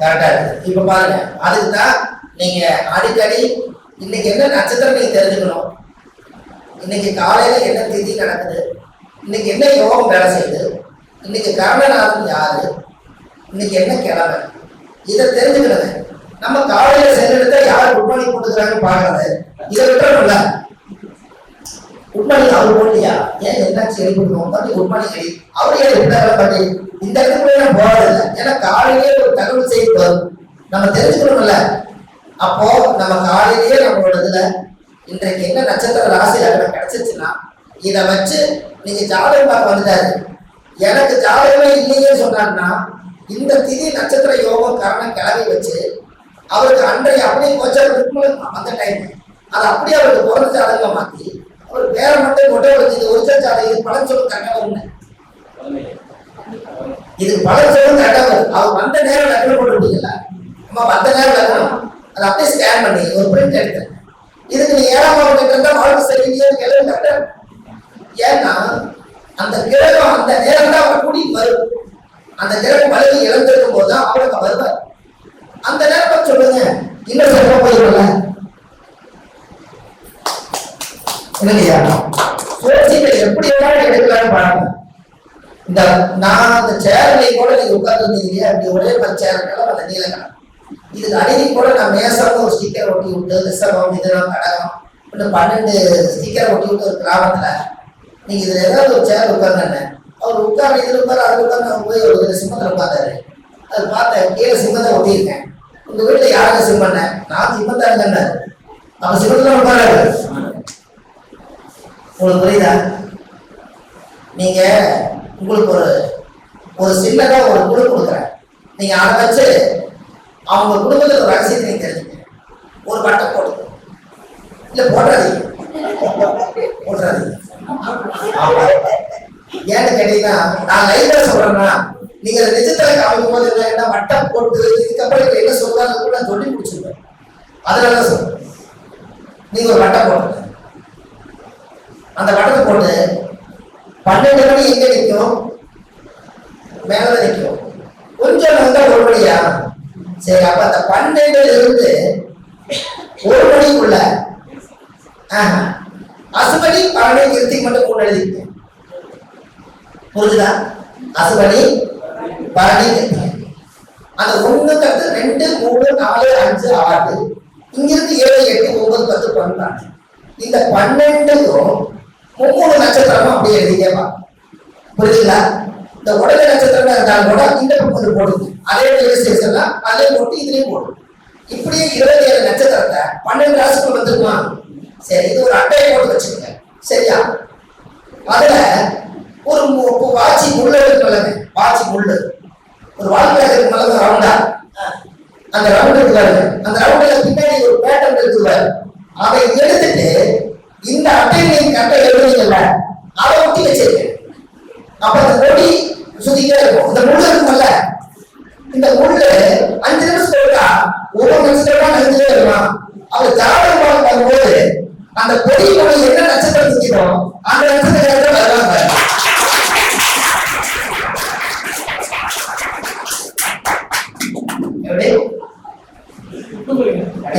கரெக்டா இருக்கு. இப்ப பாருங்க அதுக்கு தான் நீங்க அடிக்கடி இன்னைக்கு என்ன நட்சத்திரம் நீங்க தெரிஞ்சுக்கணும்? இன்னைக்கு காலையில என்ன திதி நடக்குது? இன்னைக்கு என்ன யோகம் வேலை செய்யுது? இன்னைக்கு கர்ணநாதன் யாரு? இன்னைக்கு என்ன கிழமை? இதை தெரிஞ்சுக்கணுங்க. நம்ம காலையில சென்றெடுத்தா யார் குட் மார்னிங் போட்டுக்கிறாங்கன்னு பாக்குறது இதை விட்டுறோம்ல குட் மார்னிங் அவர் போடலையா? ஏன் என்ன சரி கொடுக்கணும் பண்ணி குட் மார்னிங் அவர் ஏன் விட்டாங்க பண்ணி? இந்த இடத்துக்குள்ள நான் போறதில்லை. ஏன்னா காலையிலேயே ஒரு தகவல் செய்தி வரும். நம்ம தெரிஞ்சுக்கணும்ல. அப்போ நம்ம காலையிலேயே நம்மளோட இதுல இன்றைக்கு என்ன நட்சத்திர ராசி லக்னம் கிடைச்சிச்சுன்னா இதை வச்சு நீங்க ஜாதகம் பார்க்க வந்துட்டாரு. எனக்கு ஜாதகமே இல்லையே சொன்னாருன்னா இந்த திதி நட்சத்திர யோகம் காரணம் கிளவி வச்சு அவருக்கு அன்றைய அப்படியே கொஞ்சம் இருக்கும்போது அந்த டைம் அதை அப்படியே அவருக்கு பிறந்த ஜாதகமா மாத்தி அவர் வேற மட்டும் கொட்டை வச்சு இது ஒரிஜினல் சாதகம் இது பழம் சொல்லு கரெக்டாக இது இதுக்கு பலன் சொல்ல கரெக்டாக வரும் அவர் வந்த நேரம் லக்னம் போட்டு விட்டீங்கல்ல அம்மா வந்த நேரம் லக்னம். அதை அப்படியே ஸ்கேன் பண்ணி ஒரு பிரிண்ட் எடுத்தேன். இதுக்கு நீ ஏழாம் பாவம் கிட்ட வாழ்க்கை சரியில்லையே கேள்வி கரெக்டா ஏன்னா அந்த கிரகம் அந்த நேரம் தான் அவர் கூட்டிட்டு வரும். அந்த கிரகம் பழகி இழந்திருக்கும் போது தான் அவருக்கு வருவார். அந்த நேரத்தை சொல்லுங்க. இன்னும் சொல்ல போயிருக்கல இல்லையா சோசியத்தை எப்படி வேணாலும் எடுக்கலாம்னு பாருங்க. இந்த நான் அந்த சேர்ல கூட நீங்க உட்கார்ந்துருந்தீங்க இல்லையா அப்படி ஒரே மாதிரி சேர் அந்த நீலக்கணம் இதுக்கு அடிக்கடி கூட நான் மேசம்னு ஒரு ஸ்டிக்கர் ஒட்டி விட்டு ரிசர்வம் இதெல்லாம் கடகம் இன்னும் பன்னெண்டு ஸ்டிக்கர் ஒட்டி விட்டு ஒரு கிராமத்துல நீங்க இதுல ஏதாவது ஒரு சேர் உட்கார்ந்து அவர் உட்கார்ந்து இதுல உட்கார் அதுல உட்கார்ந்து போய் ஒரு சிம்மத்துல உட்கார்ந்தாரு. அது பார்த்தேன் கீழே சிம்மத்தை ஒட்டியிருக்கேன். உங்க வீட்டுல யாருங்க சிம்மண்ண நான் சிம்மத்தா இருந்தேன் அப்ப சிம்மத்துல உட்காராரு. உங்களுக்கு புரியுதா? நீங்க உங்களுக்கு ஒரு ஒரு சின்னதா ஒரு குழு கொடுக்குறேன். நீங்க அதை வச்சு அவங்க குடும்பத்துல ஒரு ரகசியத்தை நீங்க தெரிஞ்சுங்க ஒரு பட்டம் போடுங்க இல்ல போடுறாதீங்க போடுறாதீங்க ஏன்னு கேட்டீங்கன்னா நான் லைவ்ல சொல்றேன்னா நீங்க நிஜத்துல காமிக்கும் போது என்ன என்ன வட்டம் போட்டு இதுக்கப்புறம் என்ன சொல்றாங்க கூட நான் சொல்லி முடிச்சிருவேன். அதனால தான் சொல்றேன். நீங்க ஒரு வட்டம் போடுங்க. அந்த வட்டத்தை போட்டு பன்னெண்டு மணி எங்க நிற்கும்? மேல நிற்கும். கொஞ்சம் வந்தா ஒரு மணியா சரி அப்ப அந்த பன்னெண்டுல இருந்து ஒரு மணிக்குள்ள அசுபடி அசுபனி பரணி மட்டும் கொண்டு எழுதிக்க புரிஞ்சுதா? அசுபடி பரணி அந்த ஒண்ணுக்கு அடுத்து ரெண்டு மூணு நாலு அஞ்சு ஆறு இங்கிருந்து ஏழு எட்டு ஒன்பது பத்து பன்னெண்டு. இந்த பன்னெண்டுக்கும் மூணு நட்சத்திரமும் அப்படியே எழுதிக்கே வா. புரியுதுங்களா இந்த உடல் நட்சத்திரம் இருந்தாலும் கூட இந்த பக்கம் வந்து போடுது. அதே ரெஜிஸ்ட்ரேஷன்ல அதே போட்டு இதுலயும் போடும் இப்படியே இருபத்தி ஏழு நட்சத்திரத்தை பன்னெண்டு ராசிக்குள் வந்துருமா? சரி இது ஒரு அட்டையை போட்டு வச்சுக்கோங்க. சரியா? அதுல ஒரு மு- மு- வாட்சி முள்ளு இருக்குல்லங்க வாட்சி முள்ளு. ஒரு வாழ்க்கை இருக்கு நல்ல ரவுண்டா அந்த ரவுண்ட் இருக்குல்ல அந்த ரவுண்டுல பின்னாடி ஒரு பேட்டர்ன் இருக்குல்ல. அதை எடுத்துட்டு இந்த அட்டையை நீங்க கரெக்டா எழுதுனீங்கல்ல அதை ஒட்டி வச்சிருக்கேன் அப்ப அந்த கொடி சுத்திக்கிட்டே இருக்கும். இந்த முள்ளு இருக்கும்ல. இந்த முள்ளு அஞ்சு நிமிஷம் இருக்கா ஒவ்வொரு நிமிஷமா நெஞ்சிலே இருக்கலாம் அவர் ஜாதகம் பார்க்க வரும்போது அந்த கொடி என்ன நட்சத்திரம் நிற்கிறோம் அந்த நட்சத்திரம் வருவாங்க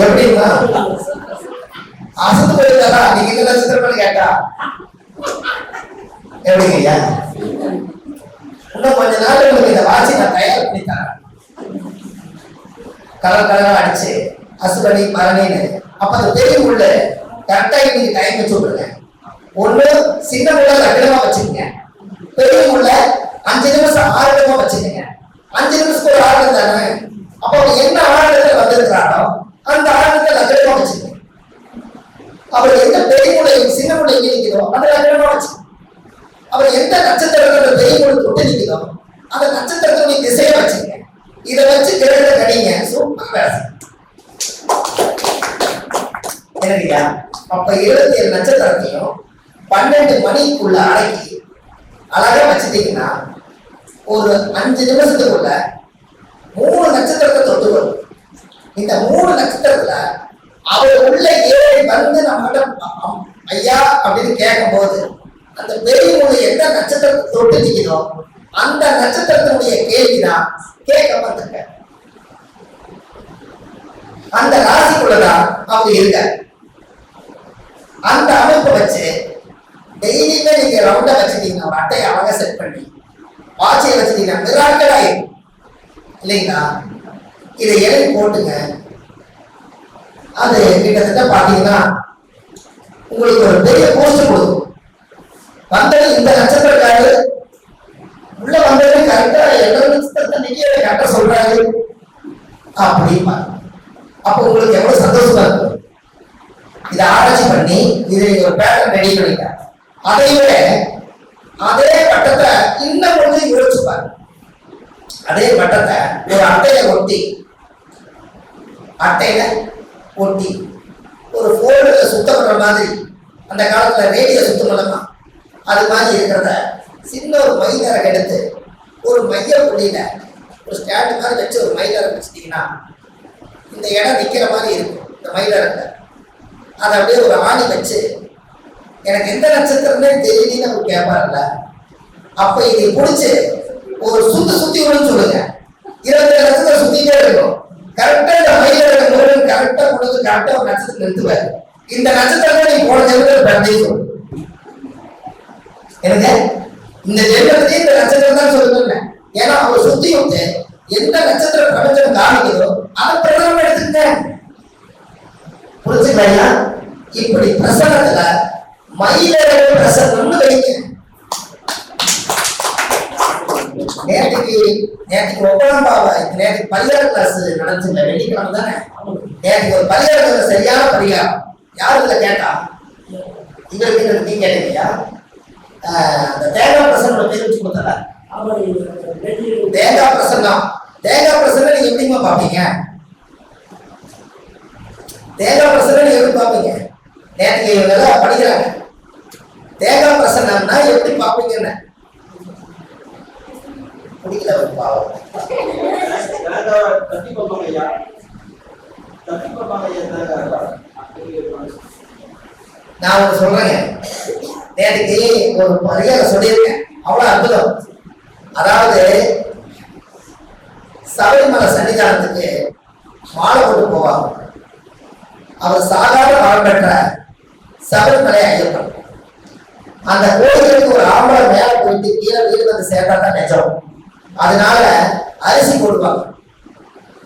எப்படின்னா அசத்து போயிருக்காரா நீங்க என்ன நட்சத்திரம் கேட்டா? எப்படிங்க இன்னும் கொஞ்ச நாள் உங்களுக்கு இந்த வாட்சி நான் தயார் பண்ணி தரேன். கலர் கலரா அடிச்சு அசுபனி பரணின்னு அப்ப அந்த பெரிய உள்ள கரெக்டா நீங்க டைம் வச்சு விடுங்க ஒண்ணு சின்ன உள்ள லட்சணமா வச்சுக்கோங்க. பெரிய முள்ள அஞ்சு நிமிஷம் ஆறு நிமிஷமா வச்சுக்கோங்க. அஞ்சு நிமிஷத்துக்கு ஒரு ஆறு தானே? அப்போ என்ன ஆறுல வந்திருக்கிறாரோ அந்த ஆழத்தை லட்சணமா வச்சுக்கோங்க அவர் எந்த பெரிய உள்ள சின்ன உள்ள அந்த லட்சணமா வச்சுக்கோங்க அவர் எந்த நட்சத்திரத்தோட பெரிய உள்ள தொட்டு நிற்கிறோ அந்த நட்சத்திரத்தோட திசையை வச்சுக்கோங்க இதை வச்சு கிரகத்தை கடிங்க. சூப்பர் வேலை செய்யும். என்னங்கய்யா அப்ப இருபத்தி ஏழு நட்சத்திரத்தையும் பன்னெண்டு மணிக்குள்ள அடக்கி அழகா வச்சுட்டீங்கன்னா ஒரு அஞ்சு நிமிஷத்துக்குள்ள மூணு நட்சத்திரத்தை தொட்டு வரும் இந்த மூணு நட்சத்திரத்துல அவர் உள்ள ஏறி வந்து நம்மகிட்ட ஐயா அப்படின்னு கேட்கும்போது அந்த பெரிய மூணு எந்த நட்சத்திரத்தை தொட்டு நிற்கிறோ அந்த நட்சத்திரத்தினுடைய கேள்விதான் கேட்க மாட்டாங்க அந்த ராசிக்குள்ளதான் அவங்க இருக்க. அந்த அமைப்பை வச்சு டெய்லியுமே நீங்க ரவுண்டா வச்சுட்டீங்கன்னா அட்டையை அழகா செட் பண்ணி வாட்சியை வச்சுட்டீங்கன்னா மிராக்கலாயிருக்கும் இல்லைங்களா? இதை எழுதி போட்டுங்க. அது கிட்டத்தட்ட பாத்தீங்கன்னா உங்களுக்கு ஒரு பெரிய போஸ்ட் கொடுக்கும். வந்தது இந்த நட்சத்திரக்காரு உள்ள வந்தது கரெக்டா எல்லா நட்சத்திரத்தை நீங்க கரெக்டா சொல்றாரு. அப்படிமா அப்போ உங்களுக்கு எவ்வளவு சந்தோஷமா இருக்கும். இதை ஆராய்ச்சி பண்ணி இதை ஒரு பேட்டர்ன் ரெடி பண்ணிட்டாங்க அதை விட அதே பட்டத்தை இன்னும் கொஞ்சம் யோசிச்சு பாருங்க அதே பட்டத்தை ஒரு அட்டையை ஒட்டி அட்டையில ஒட்டி ஒரு ஃபோல்டுல சுத்தம் பண்ற மாதிரி அந்த காலத்துல ரேடியோ சுத்தம் பண்ணலாம் அது மாதிரி இருக்கிறத சின்ன ஒரு மைனரை எடுத்து ஒரு மைய புள்ளியில ஒரு ஸ்டாண்ட் மாதிரி வச்சு ஒரு மைனரை வச்சுட்டீங்கன்னா இந்த இடம் நிக்கிற மாதிரி இருக்கும் இந்த மயிலறங்க அதை அப்படியே ஒரு ஆணி வச்சு எனக்கு எந்த நட்சத்திரமே தெரியலன்னு அவர் கேட்பாருல்ல அப்ப இதை பிடிச்சி ஒரு சுத்து சுத்தி விடுன்னு சொல்லுங்க. இருபத்தி நட்சத்திரம் சுத்திட்டே இருக்கும் கரெக்டா இந்த மயிலறங்க முருகன் கரெக்டா கொண்டு வந்து கரெக்டா ஒரு நட்சத்திரம் நிறுத்துவாரு. இந்த நட்சத்திரம் நீ போன ஜென்மத்தில் பிறந்தே சொல்லு. எனக்கு இந்த ஜென்மத்திலே இந்த நட்சத்திரம் தான் சொல்லுங்க ஏன்னா அவர் சுத்தி வந்து எந்த நட்சத்திர பிரபஞ்சம் காமிக்குதோ அதை பிரதமம் எடுத்துக்க புரிஞ்சுக்கலாம் இப்படி பிரசனத்துல மயிலரை பிரசனம்னு வைங்க. நேற்றுக்கு நேற்றுக்கு ஒப்பனம் பாவா நேற்றுக்கு பரிகார கிளாஸ் நடந்துச்சுல வெள்ளிக்கிழமை தானே? நேற்றுக்கு ஒரு பரிகார சரியான பரிகாரம். யாரு இதுல கேட்டா? இவருக்கு நீ கேட்டீங்களா அந்த தேங்காய் பிரசனோட பேர் வச்சு கொடுத்தல தேங்காய் பிரசன்னம் தேங்காய் பிரசன்னம் நீங்க எப்படிமா பாப்பீங்க தேங்காய் பிரசன்னம் நீங்க எப்படி பாப்பீங்க நேற்றுக்கு இவங்க படிக்கிறாங்க. தேங்காய் பிரசன்னம்னா எப்படி பாப்பீங்கன்னு பிடிக்கல ஒரு பாவம் தேங்காவை தட்டி பார்ப்பாங்க ஐயா தட்டி பார்ப்பாங்க ஐயா தேங்காவை நான் ஒன்று சொல்றேங்க. நேற்றுக்கு ஒரு பரிகாரம் சொல்லியிருக்கேன். அவ்வளவு அற்புதம். அதாவது சபரிமலை சன்னிதானத்துக்கு மாலை கொண்டு போவாங்க. அவர் சாதாரண வரம் பெற்ற சபரிமலை ஐயப்பன். அந்த கோயிலுக்கு ஒரு ஆம்பளை மேல போயிட்டு கீழே வீடு வந்து சேர்ந்தா தான் நிஜம். அதனால அரிசி போடுவாங்க.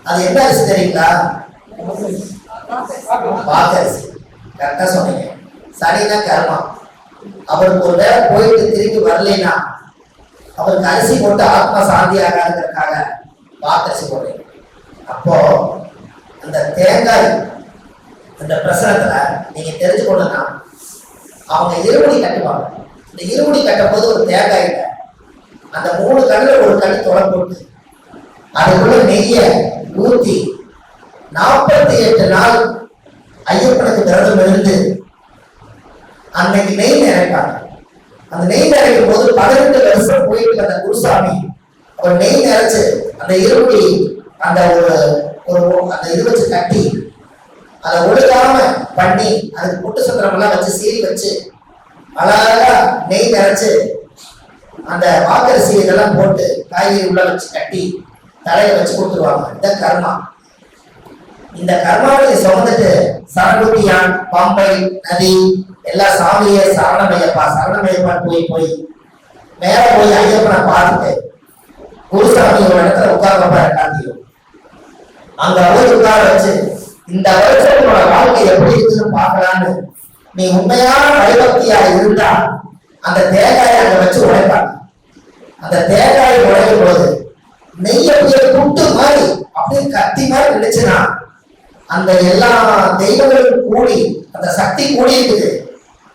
அது என்ன அரிசி தெரியுங்களா? பாக்கரிசி. கரெக்டா சொன்னீங்க. சனினா கர்மம் அவருக்கு ஒரு வேலை போயிட்டு திரும்பி வரலைன்னா அவருக்கு அரிசி போட்டு ஆத்மா சாந்தி ஆகாதுங்கிறதுக்காக பாக்கரிசி போடுறீங்க அப்போ அந்த தேங்காய் அந்த பிரசனத்துல நீங்க தெரிஞ்சுக்கணும்னா அவங்க இருமுடி கட்டுவாங்க. இந்த இருமுடி கட்டும் போது ஒரு தேங்காய் இல்லை. அந்த மூணு கண்ணில் ஒரு கண்ணு தொலை போட்டு அதுக்குள்ள நெய்ய ஊத்தி நாற்பத்தி எட்டு நாள் ஐயப்பனுக்கு விரதம் இருந்து அன்னைக்கு நெய் நினைப்பாங்க அந்த நெய் நிறைக்கும் போது பதினெட்டு வருஷம் போயிட்டு அந்த குருசாமி அவர் நெய் நிறைச்சு அந்த இருமுடி அந்த ஒரு ஒரு அந்த இது வச்சு கட்டி அதை ஒழுகாம பண்ணி அதுக்கு முட்டு சத்திரம் எல்லாம் வச்சு சீரி வச்சு அழகா நெய் நிறைச்சு அந்த வாக்கரிசி இதெல்லாம் போட்டு காய்கறி உள்ள வச்சு கட்டி தலையை வச்சு கொடுத்துருவாங்க. இந்த கர்மா. இந்த கர்மாவை சுமந்துட்டு சரகுட்டியான் பம்பை நதி எல்லா சாமிய சரணமையப்பா சரணமையப்பான்னு போய் போய் மேல போய் ஐயப்பனை பார்த்துட்டு குருசாமி ஒரு இடத்துல உட்கார்ந்தப்ப ரெண்டாம் அங்க போய் உட்கார வச்சு இந்த வருஷத்தோட வாழ்க்கை எப்படி இருக்குன்னு பார்க்கலான்னு நீ உண்மையான பயபக்தியா இருந்தா அந்த தேங்காயை அங்க வச்சு உடைப்பாங்க. அந்த தேங்காயை உடைக்கும் போது நெய் அப்படியே புட்டு மாதிரி அப்படியே கத்தி மாதிரி நினைச்சுனா அந்த எல்லா தெய்வங்களும் கூடி அந்த சக்தி கூடி இருக்குது.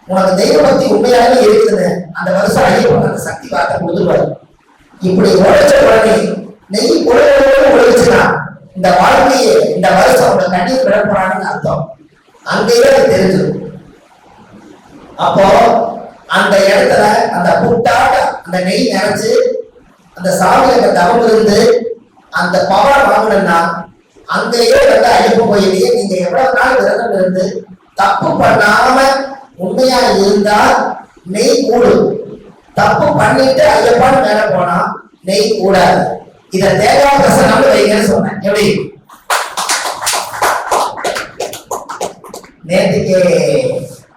உனக்கு தெய்வ பக்தி உண்மையாகவே இருக்குதுன்னு அந்த வருஷம் ஐயப்பன் அந்த சக்தி வார்த்தை கொடுத்துருவாரு இப்படி உழைச்ச உடனே நெய் உழைவோடு உழைச்சுனா இந்த வாழ்க்கையை இந்த வருஷம் உங்க கண்ணீர் விடப்படாதுன்னு அர்த்தம். அங்கேயே அது தெரிஞ்சிடும் அப்போ அந்த இடத்துல அந்த புட்டாட்ட அந்த நெய் நினைச்சு அந்த சாமி அந்த தவம் இருந்து அந்த பவரை வாங்கணும்னா அங்கேயே வந்து ஐயப்பன் கோயிலையே நீங்க எவ்வளவு நாள் விரதம் இருந்து தப்பு பண்ணாம உண்மையா இருந்தா நெய் கூடும் தப்பு பண்ணிட்டு ஐயப்பான்னு மேல போனா நெய் கூடாது. இத தேங்காய் பிரசனம்னு வைங்கன்னு சொன்னேன். எப்படி? நேற்றுக்கு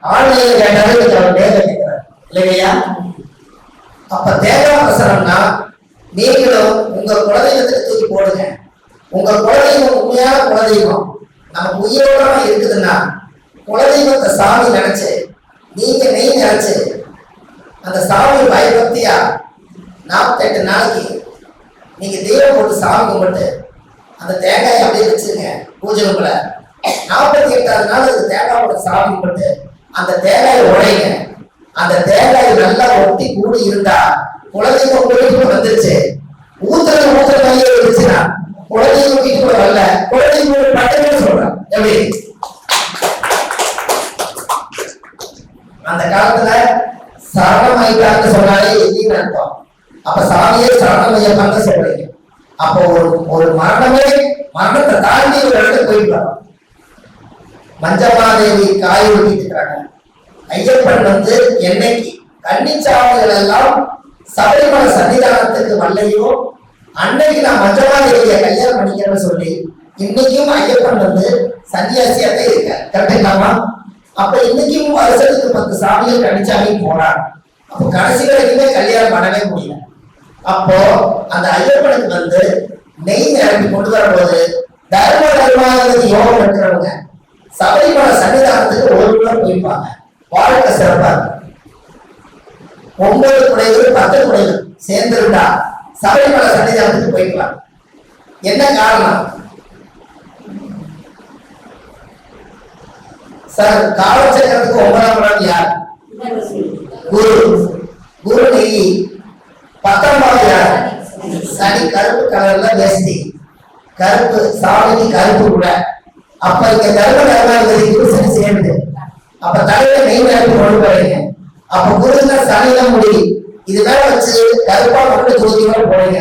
ஆன்லைன்ல கேட்டாலும் இன்னைக்கு கேட்கிறார். இல்லையா அப்ப தேங்காய் அவசரம்னா நீங்களும் உங்க குலதெய்வத்துக்கு தூக்கி போடுங்க. உங்க குலதெய்வம் உண்மையான குலதெய்வம். நமக்கு உயிரோட இருக்குதுன்னா குலதெய்வத்தை சாமி நினைச்சு நீங்க நெய் நினைச்சு அந்த சாமி பயபக்தியா நாற்பத்தெட்டு நாளைக்கு நீங்க தெய்வம் போட்டு சாமி கும்பிட்டு அந்த தேங்காயை அப்படியே வச்சுருங்க. பூஜை ரூம்ல நாற்பத்தி எட்டாவது நாள் அது தேங்காவோட சாமி கும்பிட்டு அந்த தேங்காய் உடைங்க. அந்த தேங்காய் நல்லா ஒட்டி கூடி இருந்தா குழந்தைங்க உங்களுக்கு வந்துருச்சு. ஊத்துறது ஊத்துற மாதிரியே இருந்துச்சுன்னா குழந்தைங்க வீட்டுக்குள்ள வரல. குலதெய்வம் பட்டமே சொல்றேன். எப்படி? அந்த காலத்துல சரணம் ஐயான்னு சொன்னாலே எங்கேயும் அர்த்தம். அப்ப சாமியே சரணம் ஐயப்பான்னு சொல்றீங்க. அப்போ ஒரு ஒரு மரணமே மரணத்தை தாண்டி ஒரு இடத்துக்கு போயிட்டு மஞ்சமாதேவி காய் ஊட்டிட்டு இருக்காங்க ஐயப்பன் வந்து என்னைக்கு கன்னிச்சாமிகள் எல்லாம் சபரிமலை சன்னிதானத்துக்கு வரலையோ அன்னைக்கு நான் மஞ்சமாதேவியை கல்யாணம் பண்ணிக்கிறேன்னு சொல்லி இன்னைக்கும் ஐயப்பன் வந்து சன்னியாசியாவே இருக்க கரெக்டுங்களாமா அப்ப இன்னைக்கும் வருஷத்துக்கு பத்து சாமிகள் கன்னிச்சாமி போறாங்க. அப்போ கடைசி வரைக்குமே கல்யாணம் பண்ணவே முடியல. அப்போ அந்த ஐயப்பனுக்கு வந்து நெய் நிரப்பி கொண்டு வரும்போது தர்ம தர்மாதிபதி யோகம் இருக்கிறவங்க சபரிமலை சன்னிதானத்துக்கு ஒரு முறை போயிருப்பாங்க. வாழ்க்கை சிறப்பா இருக்கும். ஒன்பது குடைகள் பத்து குடைகள் சேர்ந்திருந்தா சபரிமலை சன்னிதானத்துக்கு போயிருக்கலாம் என்ன காரணம்? சார் காலச்சக்கரத்துக்கு ஒன்பதாம் இடம் யார்? குரு. குரு நெய் பத்தொன்பது யார்? சனி. கருப்பு கலர்ல வேஷ்டி. கருப்பு சாமி கருப்பு கூட. அப்ப இங்க தர்ம கர்மாதிபதி குரு சனி சேர்ந்து அப்ப தலையில நெய் கருப்பு கொண்டு போறீங்க. அப்ப குருல சனியில முடி இது மேல வச்சு கருப்பா மட்டும் ஜோதியோட போறீங்க.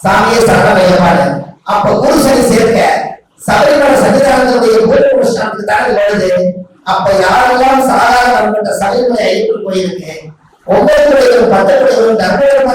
சாமியே சரண வையப்பாடு அப்ப குரு சனி சேர்க்க சபரிமலை சன்னிதானத்துடைய பூர்வ அனுஷ்டானத்துக்கு தானே வருது. அப்ப யாரெல்லாம் சாதாரண சபரிமலை ஐயப்பன் போயிருக்கு? ஒவ்வொரு பத்து தர்ம